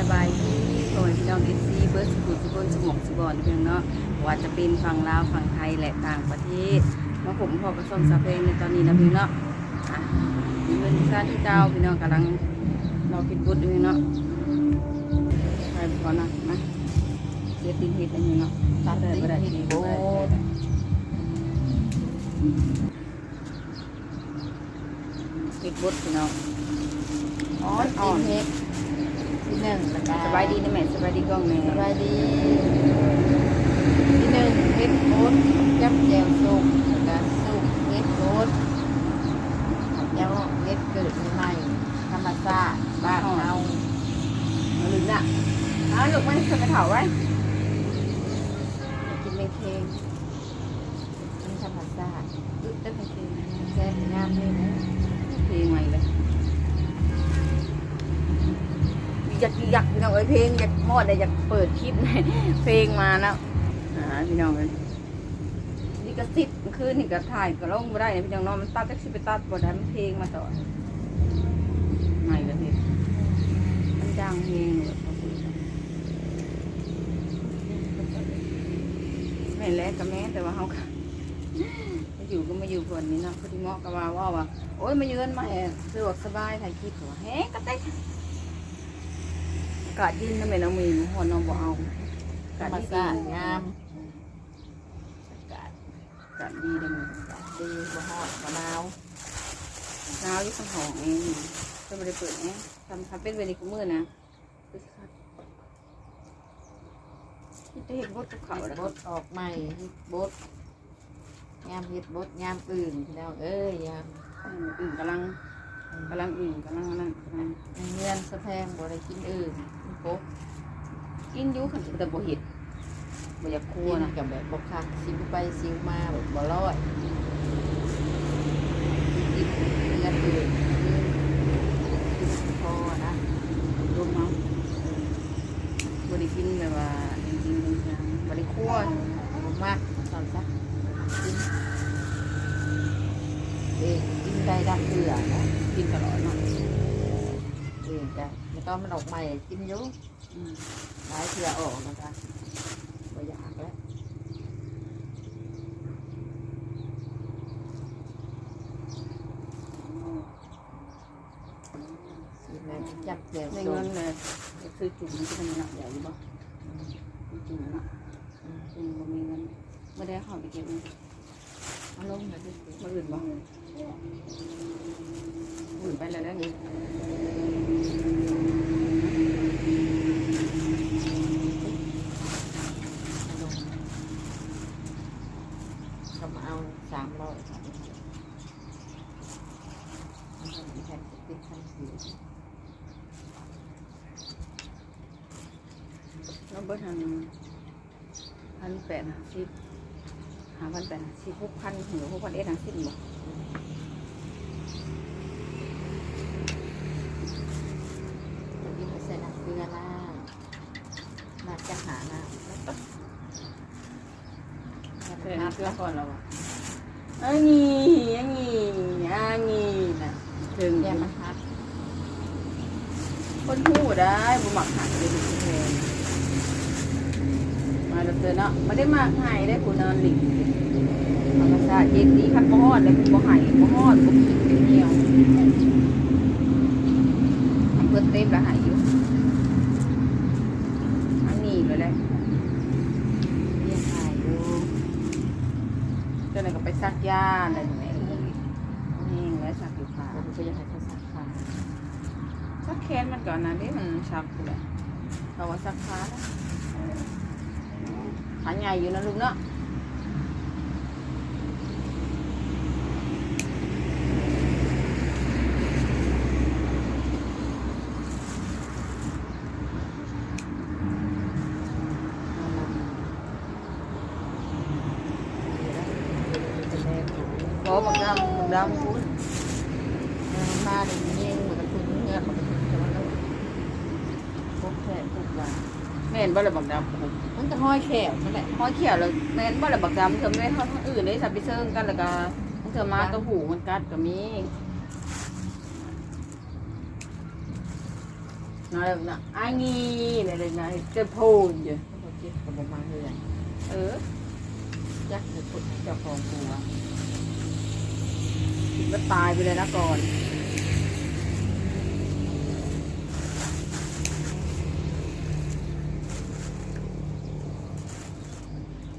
สบายดีโอ้ยพี่น้องเอซีเบิร์ดสกุลสุกลสมองสุบอนเพียงเนาะว่าจะเป็นฝั่งลาวฝั่งไทยและต่างประเทศมาผมพอประสมสาเพลงในตอนนี้นะพี่เนาะอะมีเงินที่ซ่าที่เจ้าพี่น้องกำลังรอคิดบุตรอยู่เนาะไปก่อนนะมาเสียตินเฮ็ดอันนี้เนาะตัดเลยบ่ได้ดีบ่ได้เฮ็ดบุตรพี่น้องอ๋ออ่อนเฮ็ดที่ หนึ่งแล้วก็สบายดีนะแม่สบายดีกล้องแม่สบายดีที่หนึ่งเฮ็ดโอ๊ตจับแจวสุกแล้วก็สุกเฮ็ดโอ๊ตยังเฮ็ดเกิดใหม่ๆธรรมชาติบ้านเรามาลืมน่ะอ้าวลูกมันเคยไปเถาไว้กินไม่เค็มกินธรรมชาติอึดได้ไปเพลงแซ่บงามเลยนะ เอ้ยเพลงอยากมอดเลยอยากเปิดคลิปในเพลงมาแล้วอ่าพี่น้องเลยนี่ก็สิบคืนนี่ก็ถ่ายก็ลงไม่ได้นะพี่น้องเน้องมันตัดแท็กซี่ไปตัดบ่ได้มันเพลงมาต่อใหม่เลยพี่มันดังเพลงเลยไม่นแลกกับแม่แต่ว่าเขาก็มาอยู่ก็มาอยู่คนนี้เนาะพอดีเหมาะกับว่าว่าว่าโอ้ยมาเยือนมาแอบสะดวกสบายถ่ายคลิปหัวแฮงก็ได้ อากาศดีนะแม่น้องมีหนูหอนน้องบ่เอาอาธรการรมดีชาติงามอากาศอากาศดีเลยมันดีบ่ฮอดบ่หนาวหนาวอยี่ข้างหองเองก็ไม่ได้เปิดเองทำทำเป็นเวลีกุมือนะที่จะเห็นรถภูเขาเฮ็ดแล้วบก็ดออกใหม่เฮ็ดบดยามเฮ็ดบดยามอื่นพี่น้องเอ้ยยามอื่นกำลังกำลังอื่นกำลังนั่นกำลังเงินสะแพงบ่ได้กินอื่น กินกบกินอยุ่ขันแต่บ่เห็ดบ่อยากครักิวนนะกับแบบบ่คักสิวไปสิวมาแบบบ่รอดกินเงินอื่นกินพอนะรวมเมาบ่ได้กินแบบว่าจริงๆจังๆบ่ได้ครัวบ่มากตอนซักกินเองกินได้ดักเกลือนะกินตลอดเนาะเองจ้ะ แล้วก็มันออกใหม่กินอยู่อืมหลายเกลือออกนะคะบ่อยากแล้วสิแม่จับแจวในส้เงิมนเลยจะซื้อจุ่มมันจะเป็นหนักใหญ่หรือเปล่าจุ่มเนาะจุ่มบ่มีเงินไม่ได้เข้าไปเก็บเงินเอาลงมาดิมาอื่นบ่อื่นไปแล้วแล้วนี่ เอาลงเขามาเอาสามร้อยค่ะมันก็ มีแผ่นชั้นสีเราเบิดทางพันแปดหาสิบหาพันแปดหาสิบหกพันหรือหกพันเอ็ดห้าสิบบ่ที่มาใส่น้ำเกลือล่ามาจะหาน้ำแล้วก็เพื่อนเพื่อนก่อนเราอะอันนี้อันนี้อันนี้นะ ถึงแยกมันฮัดคนหูได้บุหมักหายเลยทุกคนมาเดินเนาะไม่ได้มากหายได้คุณนอนหลิงธรรมชาติเย็นดีคัดบ่ฮอดเลยคุณบ่หายบ่ฮอดบ่คิดเป็นเหนียวทำเพื่อเต็มแล้วหายอยู่อันนี้เลยแหละเรียกหายอยู่เจ้าหน่อยก็ไปซักยาอะไรอย่างเงี้ยนี่ไว้ซักอยู่ขา ผมก็ยังให้เขาสักขา ซัก แขนมันก่อนนะนี่มันชักอยู่แหละเขาว่าซักขานะขาใหญ่อยู่นะลูกเนาะเป็นแรงอยู่บอบักดำบักดำคุณ มาเดี๋ยวนี้มันก็คุณเงียบมันก็คุณแต่ว่าเราพบแค่พบ ว่าแม่นบ่ละบักดำมันก็ห้อยแขวนั่นแหละห้อยเขียวแล้วแม่นบ่ละบักดำเธอไม่เท่าอื่นเลยสับไปเซิงกันแล้วก็เธอมาตัวหูมันกัดก็มี nói được nè ai nghi này đây này cái phô gì เขาคิดกับผมมาเฮือน ừ จักจะพุดเจ้าของหัว thì nó tài về đây nó còn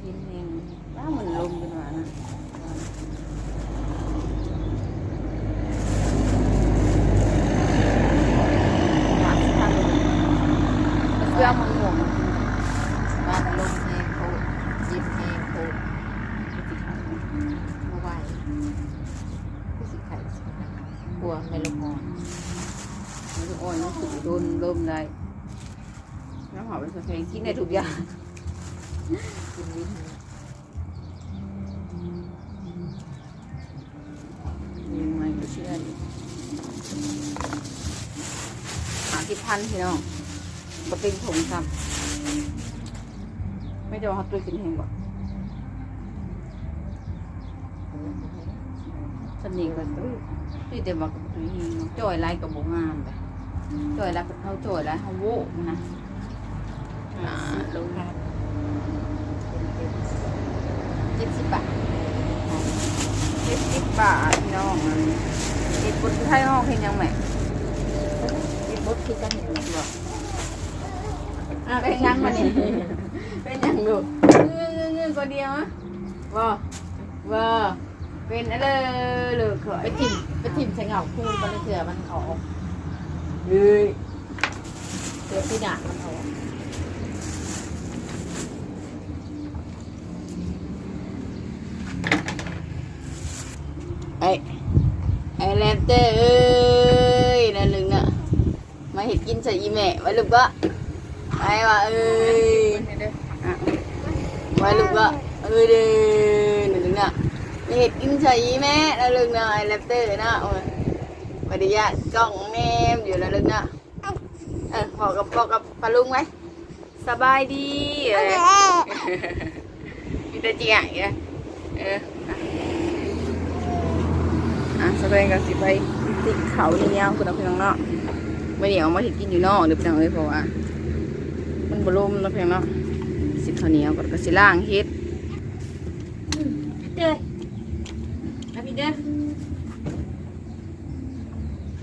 nhìn nhìn đó mình lung cho nó nè Hãy subscribe cho kênh Ghiền Mì Gõ Để không bỏ lỡ บ้านลมแหงโคตรยิบแหงโคตรมาไหวผู้สิไข่กลัวไม่ลงมอน nó ôi nó tụi đôn đôm đây nó hỏi bây giờ phải kín này thuộc ra กินลิ้นมีไม้ก็เชื่อหาที่พันพี่น้องก็เป็นผงครับไม่จะเอาตัวกินเองบ่สนิทกันตุ้ยตุ้ยแต่บอกับตู้ยจ่อยไรกับโบุงามไปจ่อยไรเขาจ่อยไรเขาโว้นะลงครับ เจ็ดสิบบาทเจ็ดสิบบาทพี่น้องอันนี้เจ็ดบนไทยห้องเห็นยังแม่เป็นบดที่กันอยู่บอกอะเป็นยังมานี่เป็นยังลูกเงื่อนเงื่อนเงื่อนก็เดียวอะบ่บ่เป็นอะไรเลยเขไปยทิมไปทิมใส่เหงาคู่มันเถื่อมันออกเฮ้ยเถื่อพี่หนามันออก ไอ้ไอ้แรปเตอร์เอ้ยนั่นลึงน่ะมาเห็ดกินใส่อีแม่ไว้ลูกก็ไอ้ว่าเอ้ยอะไว้ลูกก็เอ้ยเด้อนั่นลึงน่ะมาเห็ดกินใส่อีแม่นั่นลึงน่ะไอ้แรปเตอร์น่ะโอ้ยปฏิญาณกล้องแนมอยู่นั่นลึงน่ะเออบอกกับบอกกับปลาลุงไว้สบายดีเอ้ยมีแต่จีอะเอออะ อะ แสดงกับสิไปติดเขาเนี้ยคุณเองพี่น้องเนาะไม่เหนียวมาเห็ดกินอยู่นอกเดี๋ยวพี่น้องเลยเพราะว่า มันบลมน้องพี่น้องเนาะสิเขาเหนียวกับสิล่างเฮ็ดอแล้วพี่เด้อ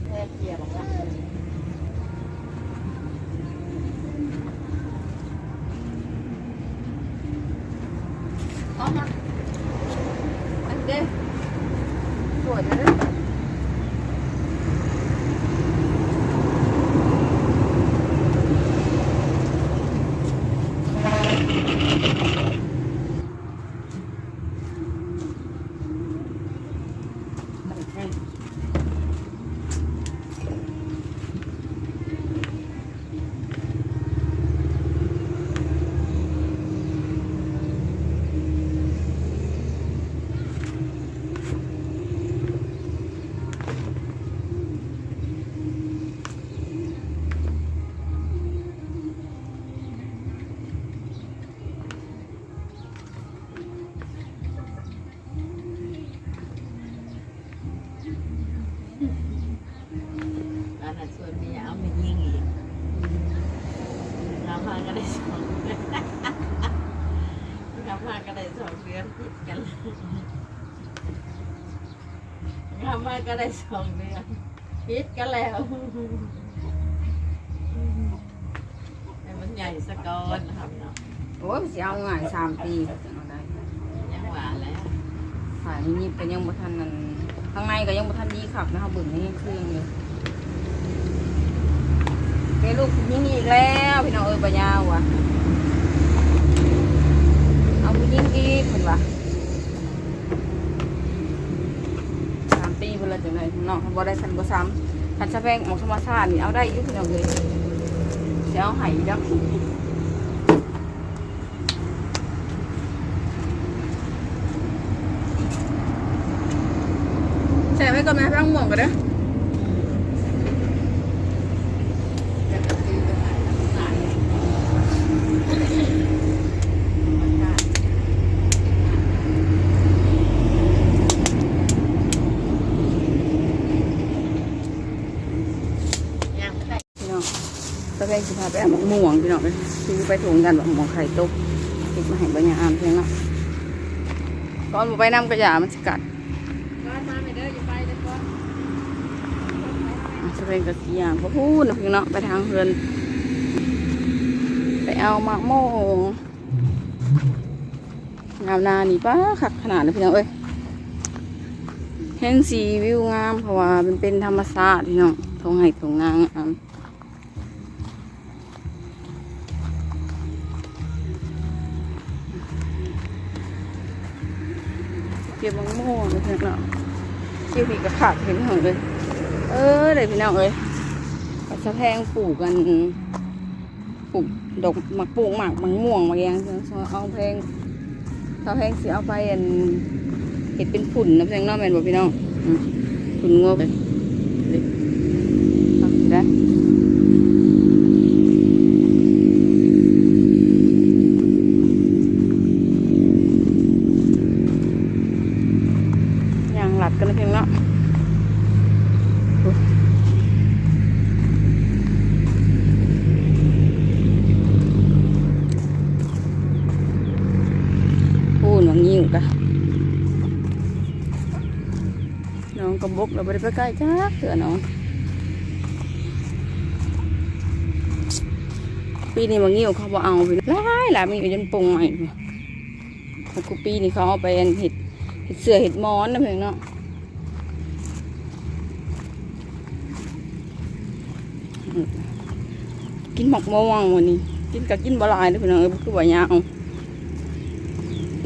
แม่เกียบอกว่า อ๋อมาอันเด้สวยนะเด้ออันนั้นส่วนเมียเอามายิงอีกเราพากันได้สองเดือนเราพากันได้สองเดือนติดกันเราพา กันได้สองเดือนพิดกันแล้วแต่มันใหญ่สะกอนครับเนาะโอ้ยสิเอาง่ายสามปีก็จะเอาได้ยังหวานแล้วฝ่ายนี้ก็ยังบ่ทันนั่นข้างในก็ยังบ่ทันดีขับนะครับเบิ่งนี่เครื่องอยู่เฮ้ยลูกยิงอีกแล้วพี่น้องเอ้ยปัญญาวะเอาผู้ยิงอีกเพิ่นวะสามปีเพิ่นละ จังไดน้องบ่ได้สันบ่ซ้ำหันสะแพงหมกธรรมชาตินี่เอาได้อยู่พี่น้องเลยเสียเอาให้ดักแช่ไว้ก่อนไหมร่างหมวกก็ได้อ จะกระตือรือร้นทำงานยังไม่ได้ พี่น้อง ตะแพงสิพาไปเอาห มกม่วงพี่น้องเลยซื้อไปถุงกันแบบหมองไข่ต้มติดมาให้บรรยาอามเพียงเนาะก่อนบ่ไปน้ำกระยามันสกัดก้อนมาไม่เด้ออย่าไปเด้อก้อนอะตะแพงกระสียางพระพูดนะเพียงเนาะไปทางเฮือนไปเอาหมากโมงงามนานี่ป้าคักขนาดนี้พี่น้องเอ้ยเห็นสีวิวงามเพราะว่ามันเป็นธรรมชาติพี่น้องทงไห่ทงนางงา เก็บมะม่วงนะพี่น้องเก็บนี่ก็ขาดเห็นหงเลยเออเดี๋ยวพี่น้องเอ้ยกระชะแพงปลูกกันปลูกดอกหมักปลูกหมักมังม่วงมาแยงเอาแพงเอาแพลงสิเอาไปอันเห็ดเป็นฝุ่นนะเพลงน้องแมนบอกพี่น้องฝุ่นงบเลยเอาได้ยางหลั ดกันนะเพลงเนาะพูนว่างิ้วกะน้องกระบกเราไปไปใกล้จ้าเถื่อน้องปีนี้ว่างิ้วเขาบ่เอาไปหลายหลายมันอยู่จนปรุงใหม่เลยแต่กูปีนี้เขาเอาไปอันเห็ดเห็ดเสือเห็ดมอนนะเพื่อนเนาะอืม กินหมกม่วงวันนี้ กินกับกินบลายนะพื่นเนาะเออคือว่ยาว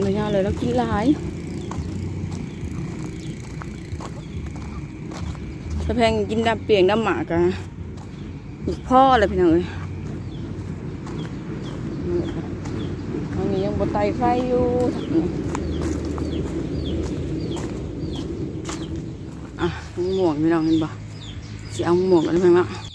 ไม่ยากเลยแล้วกินหลายถ้าแพงกินดำเปียงดำหมากอะอีกพ่อเลยพี่น้องเอ้ยอันนี้ยังบนไตไฟอยู่อะหมวกพี่น้องเห็นปะจะเอาหมวกอะไรบ้างละ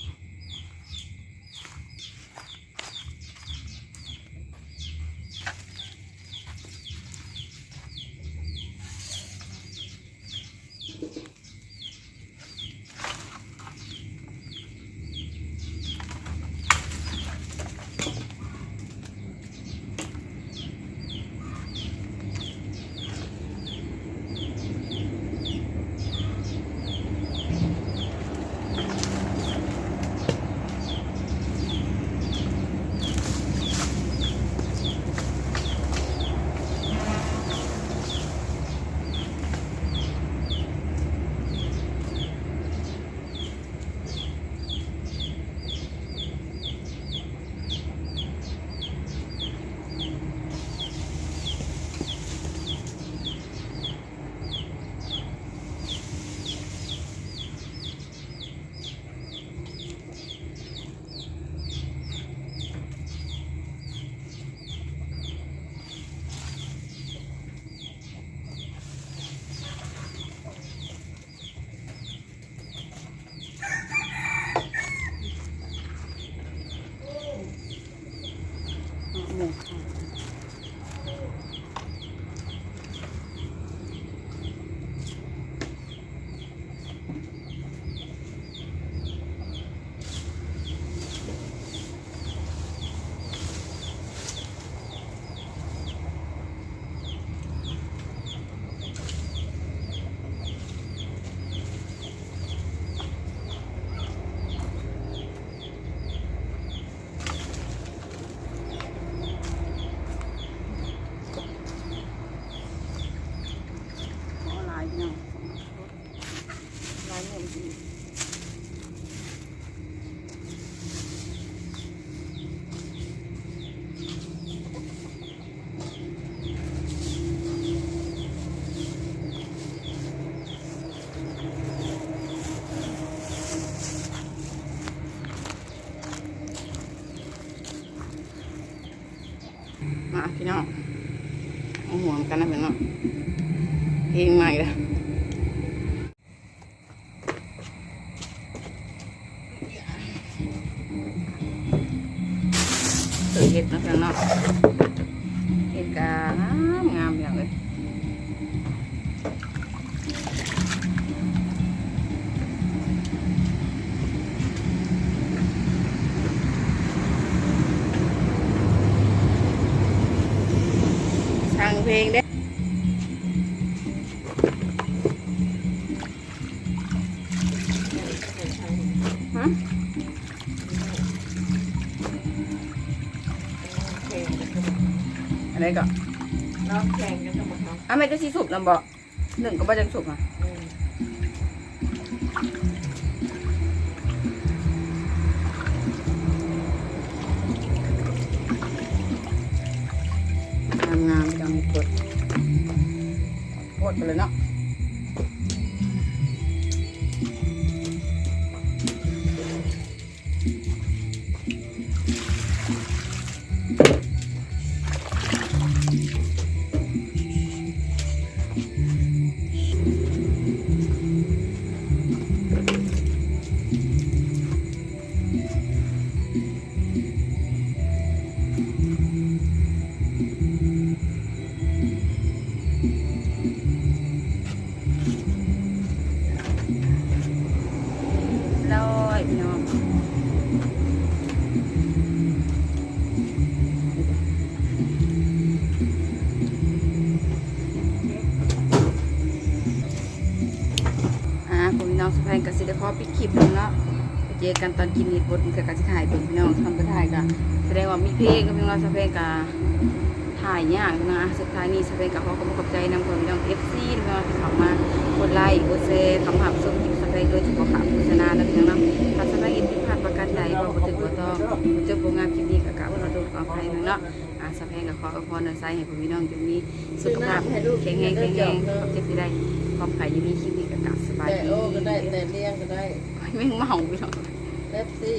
พี่น้องเอาห่วงกันนะพี่น้องเพลงใหม่เลย ดเนาะอ่สีสุกลำบอกหนึ่งก็บ่จังสุกอะงามงามๆจังกดกดไปเลยเนาะ เนาะเจอกันตอนกินนิดบดกับการถ่ายเป็นพี่น้องทำกระถ่ายกันแสดงว่ามีเพลงกับพี่น้องสุพรรณกับถ่ายยากนะสุดท้ายนี้สุพรรณกับขอขอบคุณขอบใจนำคนพี่น้องเอฟซีพี่น้องที่เข้ามากดไลค์กดแชร์คำหับส่งคลิปสุพรรณโดยเฉพาะข่าวโฆษณาและพี่น้องเนาะถ้าสุพรรณเห็นผิดพลาดประการใดบอกบ่ถึงบ่ต้องเจอโปรงงานคลิปนี้กับกะว่าเราดูความภัยเนาะอาสุพรรณกับขออวยพรในไซให้พี่น้องจงมีสุขภาพแข็งแรงแข็งแรงความเจ็บที่ได้ความไข่ยังมีคลิปนี้กับกะสบายแต่ดีโอ้ก็ได้แต่เลี้ยงก็ได้ ไม่งเมาพี่น้อง เป๊ปซี่